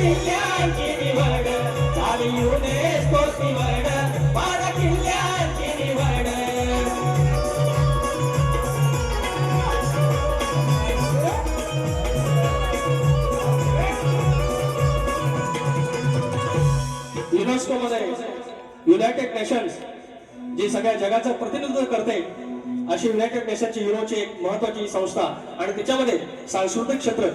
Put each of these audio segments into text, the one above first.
किल्ल्यांची निवड झाली युनेस्कोची निवड बारा निवड युनेस्को मध्ये युनायटेड नेशन्स जी सगळ्या जगाचं प्रतिनिधित्व करते अशी युनायटेड नेशनची युरोची एक महत्वाची संस्था आणि तिच्यामध्ये सांस्कृतिक क्षेत्र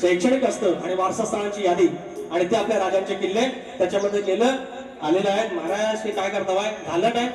शैक्षणिक असतं आणि वारसा स्थळांची यादी आणि ते आपल्या राजांचे किल्ले त्याच्यामध्ये केलं आलेलं आहे. महाराज हे काय करता घालत आहे